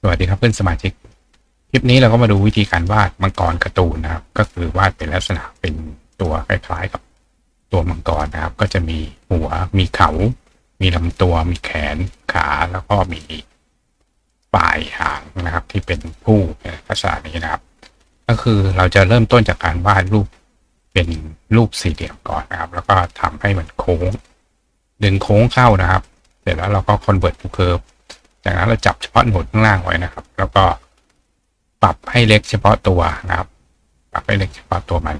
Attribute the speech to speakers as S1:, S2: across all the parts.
S1: สวัสดีครับเพื่อนสมาชิก คลิปนี้เราก็มาดูวิธีการวาดมังกรการ์ตูนนะครับ ก็คือวาดเป็นลักษณะเป็นตัวคล้ายๆกับตัวมังกรนะครับ ก็จะมีหัว มีเขา มีลำตัว มีแขน ขา แล้วก็มีปลายหางนะครับ ที่เป็นผู้ในลักษณะนี้นะครับ ก็คือเราจะเริ่มต้นจากการวาดรูปเป็นรูปสี่เหลี่ยมก่อนนะครับ แล้วก็ทำให้มันโค้ง ดึงโค้งเข้านะครับ เสร็จแล้วเราก็ convert to curve จากนั้นเราจับเฉพาะโหนดข้างล่างไว้นะครับ แล้วก็ปรับให้เล็กเฉพาะตัวนะครับ ปรับให้เล็กเฉพาะตัวมัน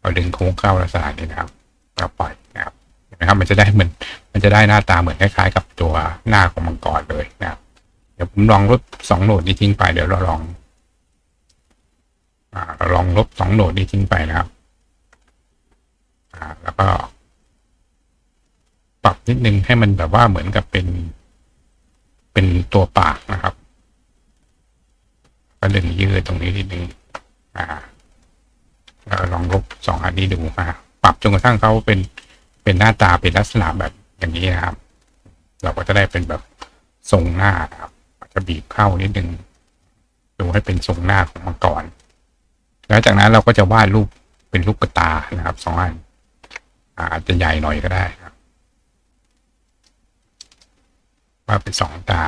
S1: เราดึงโค้งเข้าลักษณะนี้นะครับเราปล่อยนะครับเห็นไหมครับมันจะได้เหมือนมันจะได้หน้าตาเหมือนคล้ายๆ กับตัวหน้าของมังกรเลยนะครับ เดี๋ยวผมลองลบสองโหนดนี้ทิ้งไปเดี๋ยวเราลองอ่าเราลองลบสองโหนดนี้ทิ้งไปนะครับอ่าแล้วก็ ปรับนิดนึงให้มันแบบว่าเหมือนกับเป็น เป็นตัวปากนะครับก็ดึงยืดตรงนี้นิดนึงอ่าแล้วลองลบสองอันนี้ดูอ่าปรับจนกระทั่งเขาเป็นเป็นหน้าตาเป็นลักษณะแบบอย่างนี้นะครับ เราก็จะได้เป็นแบบทรงหน้าครับจะบีบเข้านิดนึงดูให้เป็นทรงหน้าของมังกรแล้วจากนั้นเราก็จะวาดรูปเป็นรูปกระตานะครับสองอันอาจจะใหญ่หน่อยก็ได้ครับวาเป็นสองตา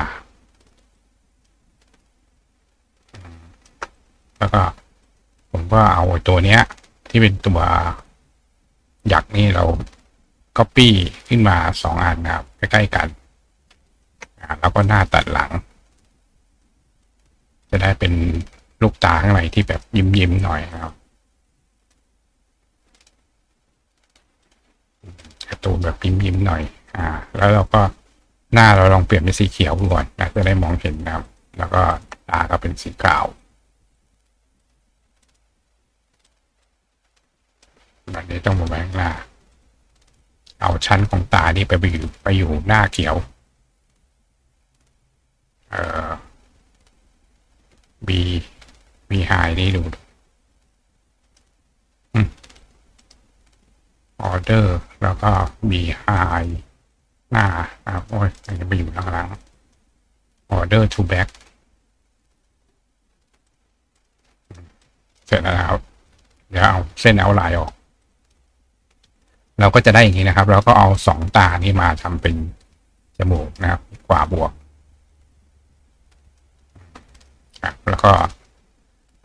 S1: แล้วก็ ผมก็เอาตัวเนี้ย ที่เป็นตัวหยักนี่เรา copy ขึ้นมาสองอันนะครับ ใกล้ๆกันแล้วก็หน้าตัดหลัง จะได้เป็นลูกตาข้างในที่แบบยิ้มๆหน่อยนะครับการ์ตูนแบบยิ้มๆหน่อย อ่า แล้วเราก็ หน้าเราลองเปลี่ยนเป็นสีเขียวก่อนนะจะได้มองเห็นนะครับ แล้วก็ตาก็เป็นสีขาวแบบนี้ต้องมาแบงหน้า เอาชั้นของตานี่ไปไปอยู่ไปอยู่หน้าเขียว เอ่อบีบีไฮนี่ดูออเดอร์แล้วก็บีไฮหน้านะครับโอ้ยมันจะไปอยู่หลังๆออเดอร์ to back เสร็จแล้วครับเดี๋ยวเอาเส้นเอาลายออก เราก็จะได้อย่างนี้นะครับ เราก็เอาสองตานี้มาทำเป็นจมูกนะครับขวาบวกแล้วก็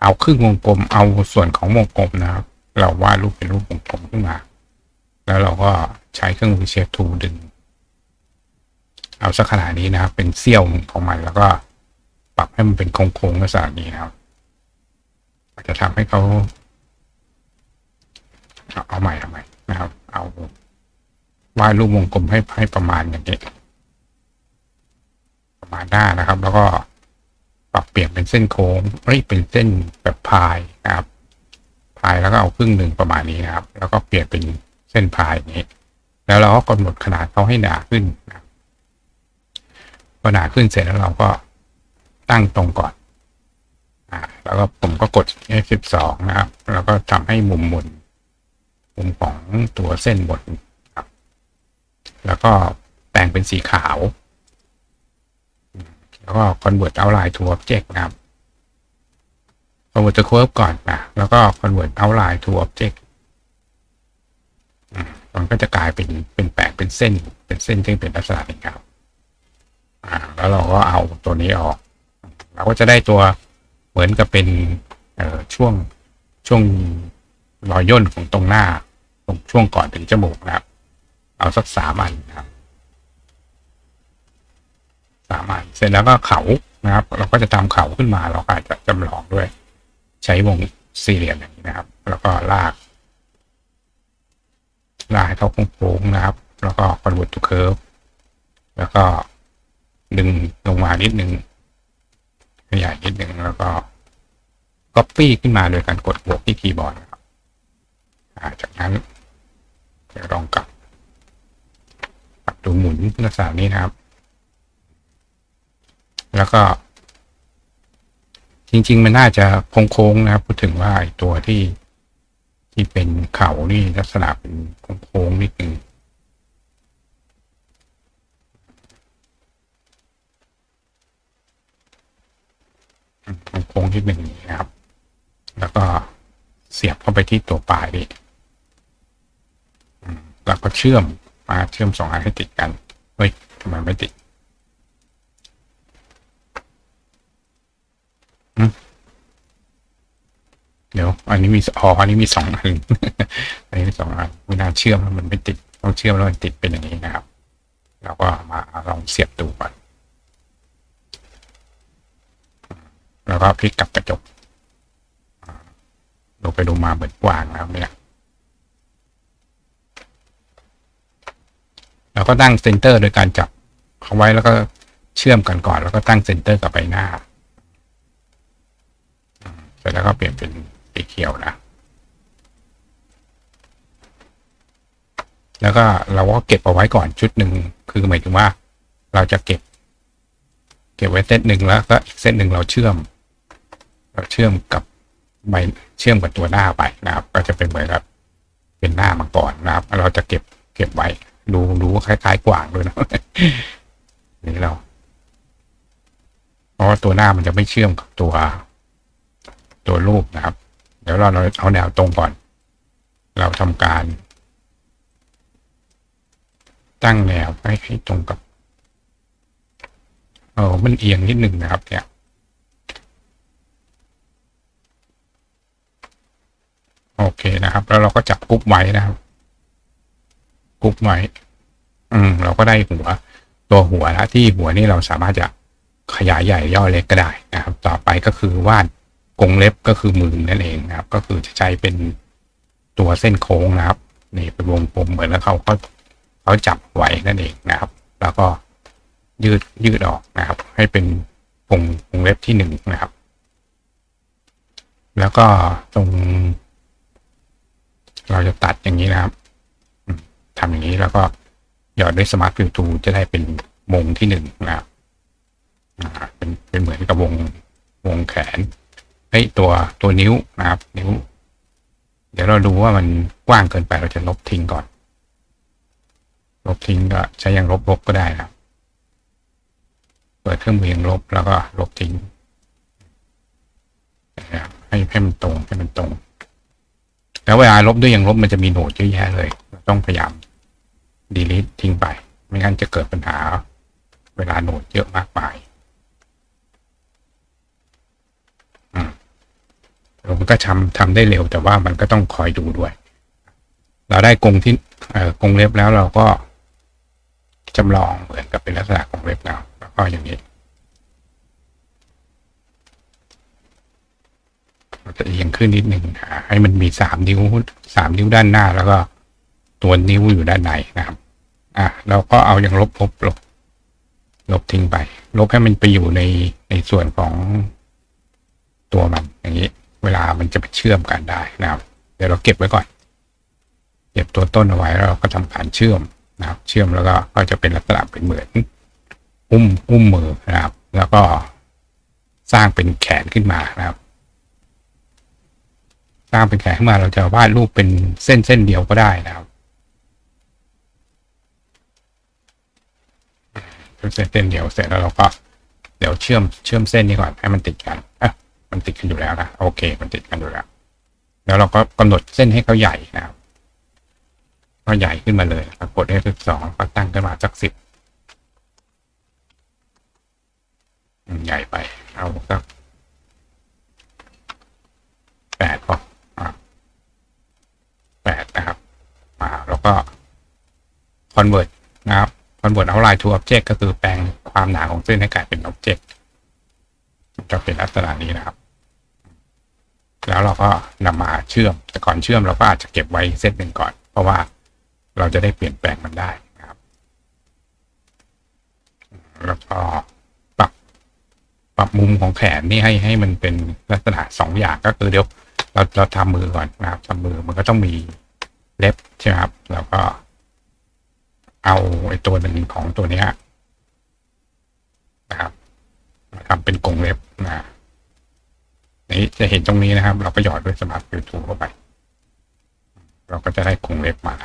S1: เอาครึ่งวงกลม เอาส่วนของวงกลมนะครับ เราวาดรูปเป็นรูปวงกลมขึ้นมา แล้วเราก็ใช้เครื่องมือเชฟทูดึง เอาสักขนาดนี้นะครับ เป็นเสี้ยวของมันแล้วก็ปรับให้มันเป็นโค้งๆลักษณะนี้นะครับอาจจะทำให้เขาเอาเอาใหม่ทำไมนะครับ เอาวาดรูปวงกลมให้ให้ประมาณอย่างนี้ประมาณหน้านะครับ แล้วก็ปรับเปลี่ยนเป็นเส้นโค้งเฮ้ยเป็นเส้นแบบพายนะครับ พายแล้วก็เอาครึ่งหนึ่งประมาณนี้นะครับ แล้วก็เปลี่ยนเป็นเส้นพายอย่างนี้ แล้วเราก็กำหนดขนาดเขาให้หนาขึ้นนะ ครับพอหนาขึ้นเสร็จแล้วเราก็ตั้งตรงก่อน อ่า แล้วก็ผมก็กด F12 นะครับ แล้วก็ทำให้มุมหมุน มุมของตัวเส้นบนครับ แล้วก็แปลงเป็นสีขาว แล้วก็ convert outline to object นะครับ convert to curve ก่อนนะแล้วก็ convert outline to object มันก็จะกลายเป็นเป็นแปลงเป็นเส้น เป็นเส้นที่เป็นลักษณะนี้ครับอ่า แล้วเราก็เอาตัวนี้ออก เราก็จะได้ตัวเหมือนกับเป็นช่วงช่วงรอยย่นของตรงหน้า ตรงช่วงก่อนถึงจมูกนะครับ เอาสักสามอันนะครับสามอันเสร็จแล้วก็เขานะครับ เราก็จะทำเขาขึ้นมาเราก็อาจจะจำลองด้วย ใช้วงสี่เหลี่ยมอย่างนี้นะครับ แล้วก็ลากลากให้เขาโค้งๆนะครับ แล้วก็ convert to curve แล้วก็ ดึงลงมานิดหนึ่งขยายนิดหนึ่งแล้วก็ copy ขึ้นมาโดยการกดบวกที่คีย์บอร์ดครับจากนั้นเดี๋ยวลองกลับปรับตัวหมุนลักษณะนี้นะครับ แล้วก็ จริง ๆ มันน่าจะโค้งๆนะครับ พูดถึงว่าตัวที่ที่เป็นเขานี่ลักษณะเป็นโค้งๆนิดนึง อ โค้งที่หนึ่งนะครับ แล้วก็เสียบเข้าไปที่ตัวปลายนี่อืมแล้วก็เชื่อมมาเชื่อมสองอันให้ติดกัน เฮ้ยทำไมไม่ติดเดี๋ยว อันนี้มีอ๋ออันนี้มีสองอัน อันนี้มีสองอันเวลาเชื่อมมันไม่ติด ต้องเชื่อมแล้วมันติดเป็นอย่างนี้นะครับ เราก็มาลองเสียบดูก่อน แล้วก็พลิกกลับกระจกดูไปดูมาเหมือนกว้างแล้วเนี่ยเราก็ตั้งเซนเตอร์โดยการจับเขาไว้แล้วก็เชื่อมกันก่อน แล้วก็ตั้งเซนเตอร์กับใบหน้าเสร็จแล้วก็เปลี่ยนเป็นสีเขียวนะ แล้วก็เราก็เก็บเอาไว้ก่อนชุดหนึ่งคือหมายถึงว่าเราจะเก็บ เก็บไว้เซตหนึ่งแล้วก็อีกเซตหนึ่งเราเชื่อม เราเชื่อมกับใบเชื่อมกับตัวหน้าไปนะครับ ก็จะเป็นเหมือนกับเป็นหน้ามาก่อนนะครับ เราจะเก็บเก็บไว้ดูดูคล้ายๆกว่างด้วยนะนี่เราเพราะว่าตัวหน้ามันจะไม่เชื่อมกับตัว ตัวรูปนะครับ เดี๋ยวเราเราเอาแนวตรงก่อน เราทำการ ตั้งแนวให้ให้ตรงกับเออมันเอียงนิดหนึ่งนะครับ เนี่ย โอเคนะครับ แล้วเราก็จับกรุ๊ปไว้นะครับกรุ๊ปไว้ อืม เราก็ได้หัว ตัวหัวนะที่หัวนี่เราสามารถจะขยายใหญ่ย่อเล็กก็ได้นะครับ ต่อไปก็คือวาดกงเล็บก็คือมือนั่นเองนะครับ ก็คือจะใช้เป็นตัวเส้นโค้งนะครับนี่เป็นวงกลมเหมือนแล้วเขาเขาเขาจับไว้นั่นเองนะครับ แล้วก็ยืดยืดออกนะครับ ให้เป็นวงวงเล็บที่หนึ่งนะครับ แล้วก็ตรง เราจะตัดอย่างนี้นะครับทำอย่างนี้แล้วก็หยอดด้วยสมาร์ทฟิลทูจะได้เป็นวงที่หนึ่งนะครับเป็นเป็นเหมือนกับวงวงแขนเฮ้ยตัวตัวนิ้วนะครับ นิ้ว เดี๋ยวเราดูว่ามันกว้างเกินไปเราจะลบทิ้งก่อน ลบทิ้งก็ใช้ยังลบลบก็ได้นะเปิดเครื่องมือยังลบแล้วก็ลบทิ้งให้ให้มันตรงให้มันตรง แล้วเวลาลบด้วยยังลบมันจะมีโหนดเยอะแยะเลยเราต้องพยายาม delete ทิ้งไป ไม่งั้นจะเกิดปัญหา เวลาโหนดเยอะมากมายอืมมันก็ทำทำได้เร็วแต่ว่ามันก็ต้องคอยดูด้วย เราได้กรงที่เอ่อกรงเล็บแล้วเราก็จำลองเหมือนกับเป็นลักษณะของเล็บแล้วแล้วก็อย่างนี้ เรา จะเอียงขึ้นนิดหนึ่งให้มันมีสามนิ้วสามนิ้วด้านหน้า แล้วก็ตัวนิ้วอยู่ด้านในนะครับ อะเราก็เอาอย่างลบลบลบลบทิ้งไป ลบให้มันไปอยู่ในในส่วนของตัวมันอย่างนี้ เวลามันจะไปเชื่อมกันได้นะครับ เดี๋ยวเราเก็บไว้ก่อน เก็บตัวต้นเอาไว้แล้วเราก็ทำการเชื่อมนะครับ เชื่อมแล้วก็ก็จะเป็นลักษณะเป็นเหมือนอุ้มอุ้มมือนะครับ แล้วก็สร้างเป็นแขนขึ้นมานะครับ สร้างเป็นแขนขึ้นมาเราจะวาดรูปเป็นเส้นเส้นเดียวก็ได้นะครับเป็นเส้นเส้นเดียวเสร็จแล้วเราก็เดี๋ยวเชื่อมเชื่อมเส้นนี้ก่อนให้มันติดกันอะมันติดกันอยู่แล้วนะโอเค มันติดกันอยู่แล้ว แล้วเราก็กำหนดเส้นให้เขาใหญ่นะครับก็ใหญ่ขึ้นมาเลยกด F12 ก็ตั้งขึ้นมาสักสิบใหญ่ไป เอาสักแปดพอ แปดนะครับ มาแล้วก็ convert นะครับ convert outline to object ก็คือแปลงความหนาของเส้นให้กลายเป็น object จะเป็นลักษณะนี้นะครับ แล้วเราก็นำมาเชื่อม แต่ก่อนเชื่อมเราก็อาจจะเก็บไว้เซตหนึ่งก่อน เพราะว่าเราจะได้เปลี่ยนแปลงมันได้นะครับ แล้วก็ปรับ ปรับมุมของแขนนี่ให้ให้มันเป็นลักษณะสองอย่างก็คือเดี๋ยว เราเราทำมือก่อนนะครับทำมือมันก็ต้องมีเล็บใช่ไหมครับแล้วก็ เอาไอ้ตัวหนึ่งของตัวเนี้ยนะครับมาทำเป็นกรงเล็บนะนี่จะเห็นตรงนี้นะครับ เราก็หยอดด้วยสมาร์ทฟิลทูเข้าไป เราก็จะได้กรงเล็บมา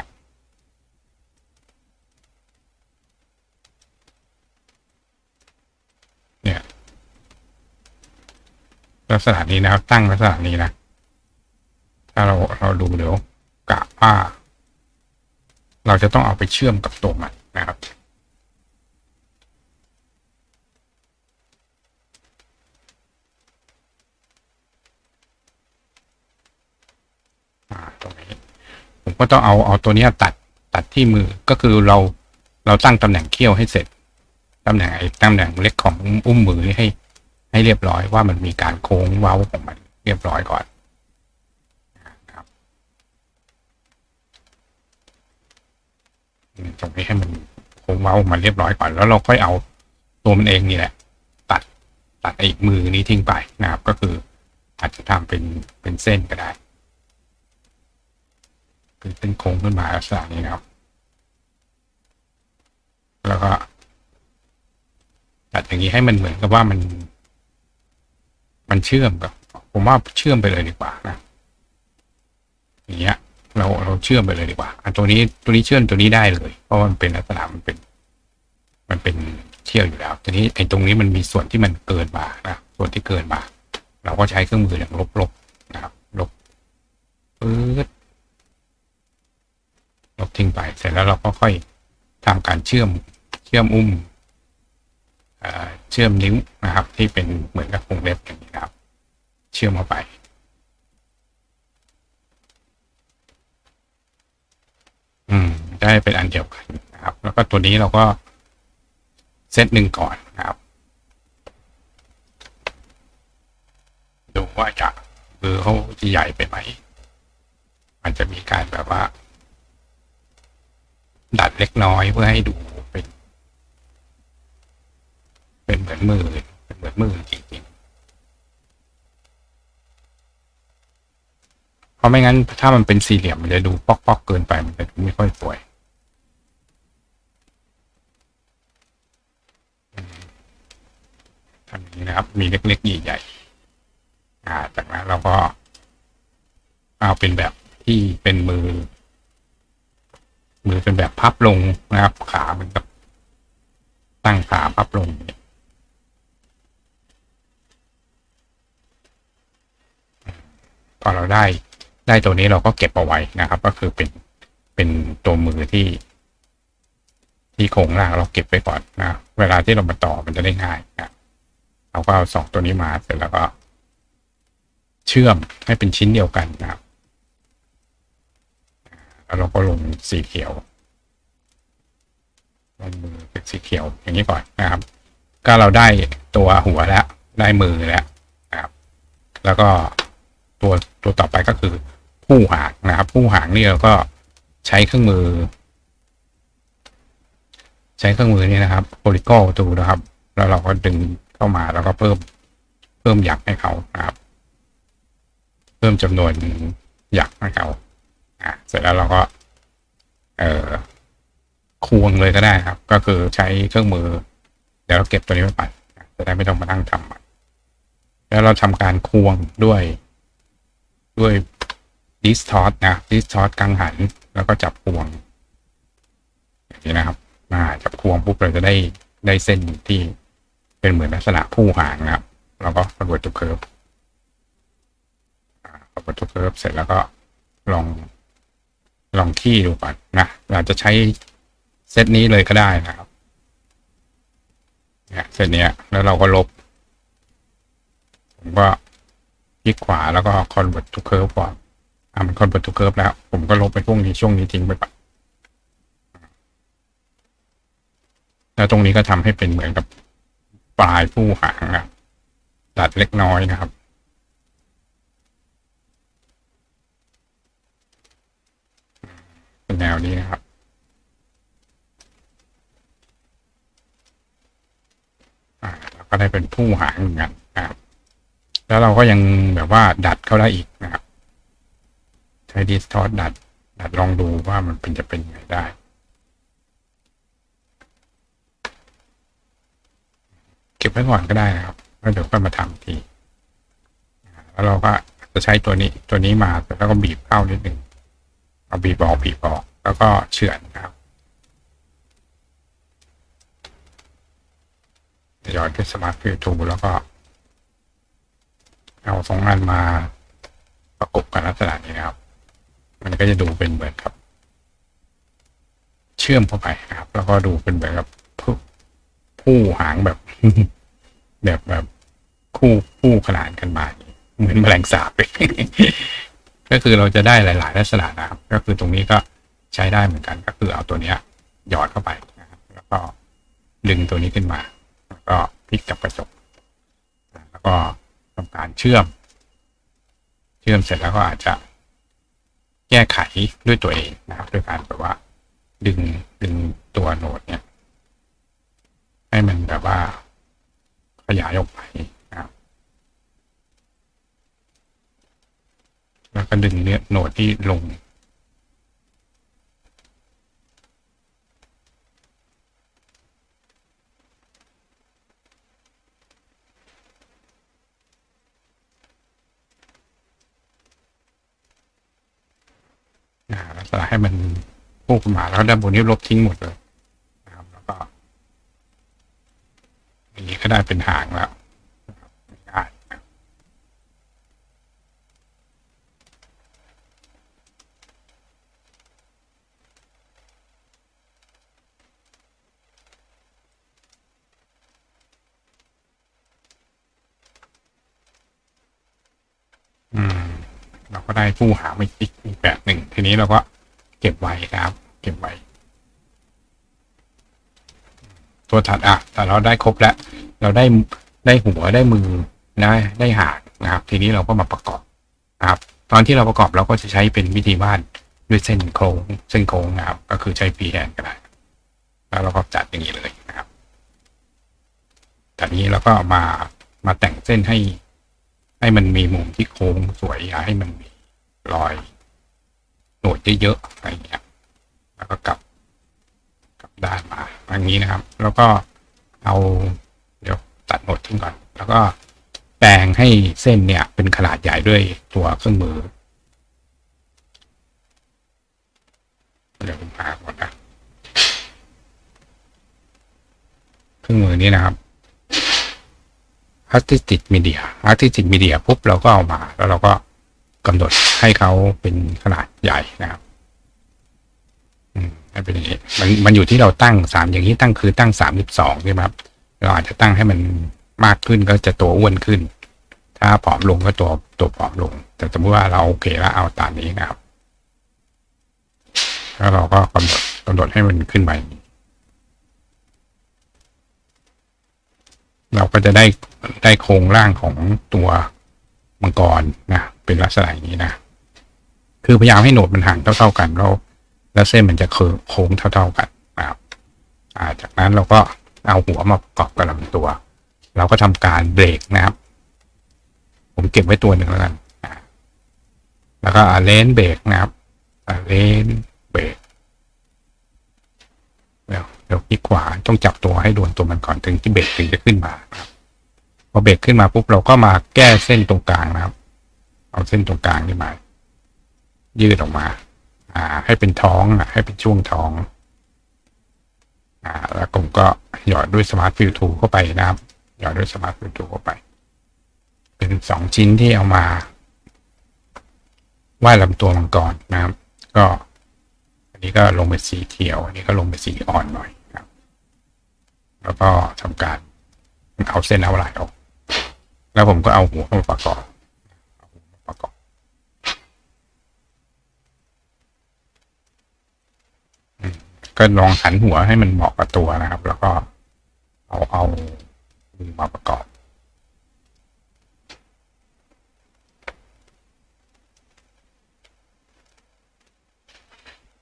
S1: เนี่ยลักษณะนี้นะครับ ตั้งลักษณะนี้นะ ถ้าเราเราดูเดี๋ยวกะว่า เราจะต้องเอาไปเชื่อมกับตัวมันนะครับตรงนี้ผมก็ต้องเอาเอาตัวเนี้ยตัดตัดที่มือก็คือเราเราตั้งตำแหน่งเขี้ยวให้เสร็จตำแหน่งไอ้ตำแหน่งเล็กของอุ้มมือให้ให้เรียบร้อยว่ามันมีการโค้งเว้าของมันเรียบร้อยก่อนนะครับ ตรงนี้ให้มันโค้งเว้ามันเรียบร้อยก่อนแล้วเราค่อยเอาตัวมันเองนี่แหละ ตัดตัดไอ้มือนี้ทิ้งไปนะครับ ก็คืออาจจะทำเป็นเป็นเส้นก็ได้คือเป็นโค้งขึ้นมาลักษณะนี้นะครับ แล้วก็ตัดอย่างนี้ให้มันเหมือนกับว่ามัน มันเชื่อมกับ ผมว่าเชื่อมไปเลยดีกว่านะอย่างเงี้ย เราเราเชื่อมไปเลยดีกว่าอันตัวนี้ตัวนี้เชื่อมตัวนี้ได้เลย เพราะมันเป็นลักษณะมันเป็น มันเป็นเชี่ยวอยู่แล้วทีนี้ไอ้ตรงนี้มันมีส่วนที่มันเกินมานะส่วนที่เกินมา เราก็ใช้เครื่องมืออย่างลบๆนะครับ ลบปื๊ดลบทิ้งไป เสร็จแล้วเราก็ค่อยทำการเชื่อมเชื่อมอุ้มเอ่อเชื่อมนิ้วนะครับ ที่เป็นเหมือนกับวงเล็บอย่างนี้นะครับ เชื่อมเข้าไป อืม ได้เป็นอันเดียวกันนะครับ แล้วก็ตัวนี้เราก็เซตหนึ่งก่อนนะครับ ดูว่าจะเบอร์เขาจะใหญ่ไปไหม มันจะมีการแบบว่า ดัดเล็กน้อยเพื่อให้ดูเป็น เป็นเหมือนมือเป็นเหมือนมือจริงๆเพ ราะไม่งั้นถ้ามันเป็นสี่เหลี่ยมมันจะดูปอกๆเกินไปมันจะดูไม่ค่อยสวยทำอย่างนี้นะครับ มีเล็กๆใหญ่ๆอ่า จากนั้นเราก็เอาเป็นแบบที่เป็นมือ มือเป็นแบบพับลงนะครับ ขาเหมือนกับตั้งขาพับลงพอเราได้ ได้ตัวนี้เราก็เก็บเอาไว้นะครับ ก็คือเป็นเป็นตัวมือที่ ที่โครงล่างเราเก็บไว้ก่อนนะเวลาที่เรามาต่อมันจะได้ง่ายนะเราก็เอาสองตัวนี้มาเสร็จแล้วก็ เชื่อมให้เป็นชิ้นเดียวกันนะครับแล้วเราก็ลงสีเขียวลงมือเป็นสีเขียวอย่างนี้ก่อนนะครับ ก็เราได้ตัวหัวแล้ว ได้มือแล้วนะครับ แล้วก็ตัวตัวต่อไปก็คือ ผู้หางนะครับ ผู้หางนี่เราก็ใช้เครื่องมือ ใช้เครื่องมือนี่นะครับโพลิโกตูนะครับ แล้วเราก็ดึงเข้ามาแล้วก็เพิ่มเพิ่มหยักให้เขานะครับ เพิ่มจำนวนหยักให้เขาอะเสร็จแล้วเราก็ เอ่อควงเลยก็ได้ครับ ก็คือใช้เครื่องมือ เดี๋ยวเราเก็บตัวนี้ไว้ก่อนจะได้ไม่ต้องมานั่งทำมันแล้วเราทำการควงด้วยด้วย ดิสทอ t นะดิสทอ t กังหัน แล้วก็จับควงอย่างนี้นะครับมาจับควงปุ๊บเราจะได้ได้เส้นที่เป็นเหมือนลักษณะผู้หางนะครับเราก็กระบวนตัวเคิร์ฟกระบวนตัวเคิร์ฟเสร็จแล้วก็ลองลองขี้ดูก่อนนะเราจะใช้เซตนี้เลยก็ได้นะครับเนี่ยเซตเนี้ยแล้วเราก็ลบ ผมก็คลิกขวาแล้วก็ convert to curve ก่อน อะมัน convert to curve แล้ว ผมก็ลบไปพวกนี้ช่วงนี้ทิ้งไปก่อนแล้วตรงนี้ก็ทำให้เป็นเหมือนกับปลายผู้หางอะดัดเล็กน้อยนะครับ เป็นแนวนี้นะครับ อ่าก็ได้เป็นผู้หางเหมือนกันนะครับ แล้วเราก็ยังแบบว่าดัดเข้าได้อีกนะครับ ช้ดิสทอ t ดัด ดัดลองดูว่ามันเป็นจะเป็นยังไงได้เก็บไว้ก่อนก็ได้นะครับแล้วเดี๋ยวก็มาทำทีแล้วเราก็จะใช้ตัวนี้ตัวนี้มาแล้วก็บีบเข้านิดหนึ่งเอาบีบออกบีบออก แล้วก็เฉือนนะครับย้อนขึ้นสมาร์ทฟิลทูแล้วก็ เอาสองอันมาประกบกันลักษณะนี้นะครับ มันก็จะดูเป็นเหมือนกับ เชื่อมเข้าไปนะครับ แล้วก็ดูเป็นแบบกับผู้หางแบบ แบบแบบคู่คู่ขนานกันมาเหมือนแมลงสาบเลยก็คือเราจะได้หลาย ๆ ลักษณะนะครับ ก็คือตรงนี้ก็ใช้ได้เหมือนกัน ก็คือเอาตัวเนี้ย หยอดเข้าไปนะครับ แล้วก็ดึงตัวนี้ขึ้นมา แล้วก็พลิกกับกระจกแล้วก็ทำการเชื่อม เชื่อมเสร็จแล้วก็อาจจะ แก้ไขด้วยตัวเองนะครับด้วยการแบบว่า ดึงดึงตัวโนดเนี่ย ให้มันแบบว่า ขยายออกไปนะครับ แล้วก็ดึงเนื้อโนดที่ลง อ่าลักษณะให้มันพุ่งขึ้นมาแล้วด้านบนนี้ลบทิ้งหมดเลยนะครับแล้วก็อันนี้ก็ได้เป็นหางแล้วนะครับง่ายๆนะครับอืม เราก็ได้ผู้หามาอีกอีกแบบห นี้เราก็เก็บไว้นะครับ เก็บไว้ ตัวถัดอะแต่เราได้ครบแล้ว เราได้ได้หัวได้มือนะได้หางนะครับ ทีนี้เราก็มาประกอบนะครับ ตอนที่เราประกอบเราก็จะใช้เป็นวิธีวาดด้วยเส้นโครงเส้นโค้งนะครับ ก็คือใช้ฟรีแฮนด์ก็ได้แล้วเราก็จัดอย่างนี้เลยนะครับจากนี้เราก็มามาแต่งเส้นให้ ให้มันมีมุมที่โค้งสวยอย่าให้มันมีรอย โหนดเยอะๆอะไรอย่างเงี้ยแล้วก็กลับกลับด้านมาอย่างนี้นะครับ แล้วก็เอาเดี๋ยวตัดโหนดทิ้งก่อน แล้วก็แปลงให้เส้นเนี่ยเป็นขนาดใหญ่ด้วยตัวเครื่องมือเดี๋ยวผมพาก่อนนะเครื่องมือนี้นะครับ Artistic Media Artistic Media ปุ๊บเราก็เอามา แล้วเราก็กำหนด ให้เขาเป็นขนาดใหญ่นะครับอืมให้เป็นอย่างนี้มันมันอยู่ที่เราตั้งสามอย่างนี้ตั้งคือตั้งสามสิบสองใช่ไหมครับเราอาจจะตั้งให้มันมากขึ้นก็จะตัวอ้วนขึ้น ถ้าผอมลงก็ตัวตัวผอมลง แต่สมมติว่าเราโอเคแล้วเอาตามนี้นะครับแล้วเราก็กำหนดกำหนดให้มันขึ้นไปเราก็จะได้ได้โครงร่างของตัวมังกรนะเป็นลักษณะอย่างนี้นะ คือพยายามให้โหนดมันห่างเท่า ๆกันแล้วแล้วเส้นมันจะโค้งเท่า ๆกันนะครับจากนั้นเราก็เอาหัวมาประกอบกับลำตัว เราก็ทำการเบรกนะครับ ผมเก็บไว้ตัวหนึ่งแล้วกันแล้วก็เลนเบรกนะครับเลนเบรกเดี๋ยวเดี๋ยวคลิกขวาต้องจับตัวให้โดนตัวมันก่อนถึงที่เบรกถึงจะขึ้นมาครับพอเบรกขึ้นมาปุ๊บเราก็มาแก้เส้นตรงกลางนะครับ เอาเส้นตรงกลางนี่มา ยืดออกมา อ่า ให้เป็นท้องให้เป็นช่วงท้อง อ่า แล้วผมก็หยอดด้วยสมาร์ทฟิลทูเข้าไปนะครับ หยอดด้วยสมาร์ทฟิลทูเข้าไป เป็นสองชิ้นที่เอามาวาดลำตัวมังกรนะครับ ก็ อันนี้ก็ลงเป็นสีเขียว อันนี้ก็ลงเป็นสีอ่อนหน่อยครับ แล้วก็ทำการเอาเส้นเอาลายออก แล้วผมก็เอาหัวเข้ามาประกอบเอาหัวมาประกอบ ก็ลองหันหัวให้มันเหมาะกับตัวนะครับ แล้วก็เอาเอามือมาประกอบ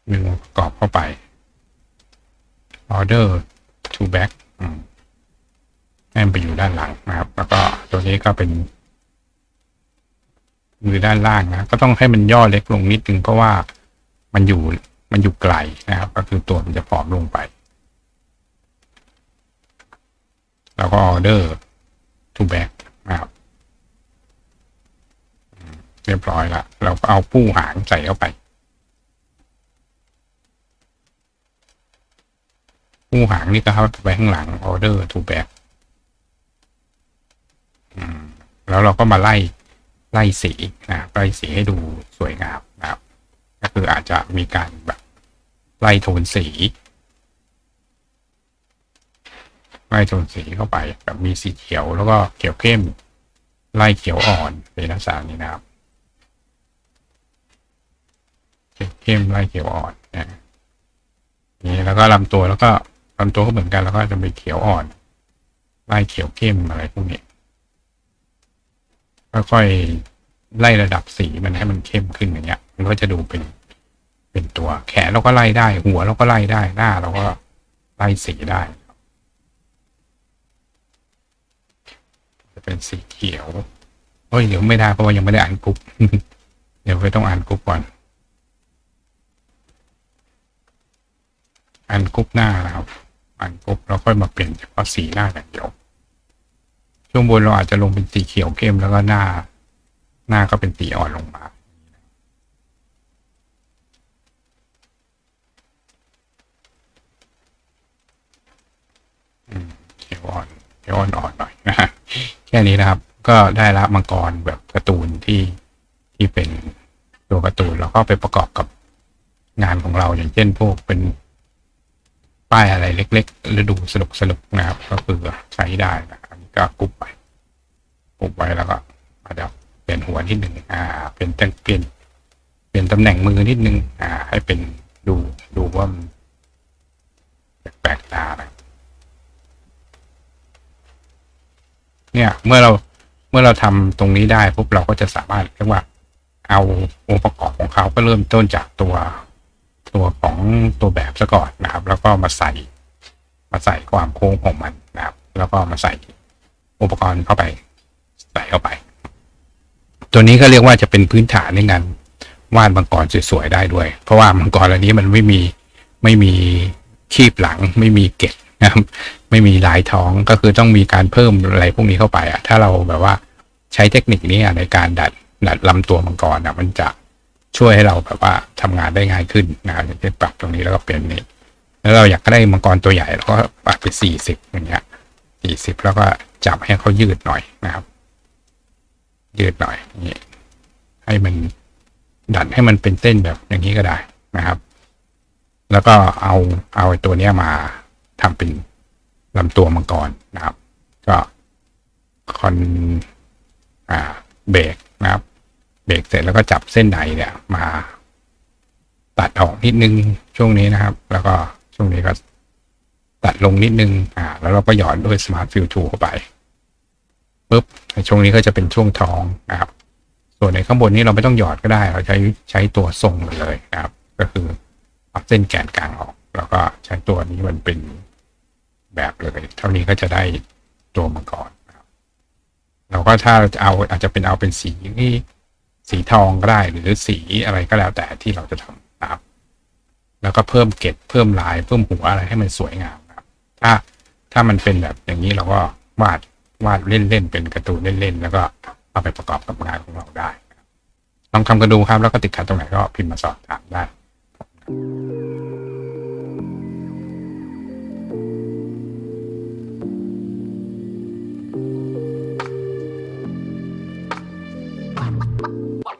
S1: มือมาประกอบเข้าไป order to back ให้มันไปอยู่ด้านหลังนะครับ แล้วก็ตัวนี้ก็เป็น มือด้านล่างนะ ก็ต้องให้มันย่อเล็กลงนิดนึงเพราะว่ามันอยู่ มันอยู่ไกลนะครับ ก็คือตัวมันจะผอมลงไป แล้วก็ออเดอร์ to back นะครับเรียบร้อยละเราก็เอาผู้หางใส่เข้าไป ผู้หางนี่ก็เข้าไปข้างหลังออเดอร์ to back อืมแล้วเราก็มาไล่ไล่สีนะไล่สีให้ดูสวยงามนะครับ ก็คืออาจจะมีการแบบ ไล่โทนสีไล่โทนสีเข้าไปแบบมีสีเขียวแล้วก็เขียวเข้ม ไล่เขียวอ่อนเป็นลักษณะนี้นะครับเขียวเข้มไล่เขียวอ่อนนะนี่แล้วก็ลำตัวแล้วก็ลำตัวก็เหมือนกันแล้วก็จะเป็นเขียวอ่อนไล่เขียวเข้มอะไรพวกนี้ค่อยๆไล่ระดับสีมันให้มันเข้มขึ้นอย่างเงี้ย มันก็จะดูเป็น เป็นตัวแขนเราก็ไล่ได้ หัวเราก็ไล่ได้หน้าเราก็ไล่สีได้ จะเป็นสีเขียวโอ้ยเดี๋ยวไม่ได้เพราะว่ายังไม่ได้อ่านกรุ๊ปเดี๋ยวไปต้องอ่านกรุ๊ปก่อน อ่านกรุ๊ปหน้านะครับ อ่านกรุ๊ปแล้วค่อยมาเปลี่ยนเฉพาะสีหน้าอย่างเดียวช่วงบนเราอาจจะลงเป็นสีเขียวเข้มแล้วก็หน้า หน้าก็เป็นสีอ่อนลงมา อืมเขียว อ่อนเขียวอ่อนอ่อนหน่อยนะฮะแค่นี้นะครับ ก็ได้ละมังกรแบบการ์ตูนที่ที่เป็นตัวการ์ตูนแล้วก็ไปประกอบกับงานของเราอย่างเช่นพวกเป็นป้ายอะไรเล็กๆหรือดูสนุกสนุกๆนะครับ ก็คือใช้ได้นะอันนี้ก็กรุ๊ปไปกรุ๊ปไว้แล้วก็อาจจะเปลี่ยนหัวนิดหนึ่งอ่าเป็นแต่งเปลี่ยนเปลี่ยนตำแหน่งมือนิดนึงอ่า ให้เป็นดูดูว่ามันแปลกตาหน่อ เนี่ย เมื่อเราเมื่อเราทำตรงนี้ได้ปุ๊บเราก็จะสามารถเรียกว่า เอาองค์ประกอบของเขาก็เริ่มต้นจากตัวตัวของตัวแบบซะก่อนนะครับ แล้วก็มาใส่ มาใส่ความโค้งของมันนะครับ แล้วก็มาใส่อุปกรณ์เข้าไป ใส่เข้าไป ตัวนี้ก็เรียกว่าจะเป็นพื้นฐานในการวาดมังกรสวยๆได้ด้วย เพราะว่ามังกรเหล่านี้มันไม่มีไม่มีคีบหลังไม่มีเกล็ดนะครับ ไม่มีหลายท้องก็คือต้องมีการเพิ่มอะไรพวกนี้เข้าไปอะถ้าเราแบบว่าใช้เทคนิคนี้อะในการดัดดัดลำตัวมังกรอะมันจะช่วยให้เราแบบว่าทำงานได้ง่ายขึ้นนะครับอย่างเช่นปรับตรงนี้แล้วก็เปลี่ยนนี้แล้วเราอยากได้มังกรตัวใหญ่เราก็ปรับไปสี่สิบอย่างเงี้ยสี่สิบแล้วก็จับให้เขายืดหน่อยนะครับ ยืดหน่อยนี้ให้มันดัดให้มันเป็นเส้นแบบอย่างนี้ก็ได้นะครับ แล้วก็เอาเอาตัวเนี้ยมาทำเป็น ลำตัวมังกรนะครับ ก็คอนอ่าเบรกนะครับ เบรกเสร็จแล้วก็จับเส้นใดเนี่ย มาตัดออกนิดนึงช่วงนี้นะครับ แล้วก็ช่วงนี้ก็ตัดลงนิดนึง อ่า แล้วเราก็หย่อนด้วย Smart Fill Tool เข้าไปปุ๊บในช่วงนี้ก็จะเป็นช่วงท้องนะครับ ส่วนในข้างบนนี้เราไม่ต้องหยอดก็ได้ เราใช้ใช้ตัวทรงเลยนะครับ ก็คือเอาเส้นแกนกลางออก แล้วก็ใช้ตัวนี้มันเป็น แบบเลย เท่านี้ก็จะได้ตัวมังกรนะครับเราก็ถ้าจะเอาอาจจะเป็นเอาเป็นสีที่สีทองก็ได้หรือสีอะไรก็แล้วแต่ที่เราจะทำนะครับ แล้วก็เพิ่มเกล็ดเพิ่มลายเพิ่มหัวอะไรให้มันสวยงามครับ ถ้าถ้ามันเป็นแบบอย่างนี้เราก็วาดวาดเล่นๆเป็นการ์ตูนเล่นๆแล้วก็เอาไปประกอบกับงานของเราได้ลองทำกันดูครับแล้วก็ติดขัดตรงไหนก็พิมพ์มาสอบถามได้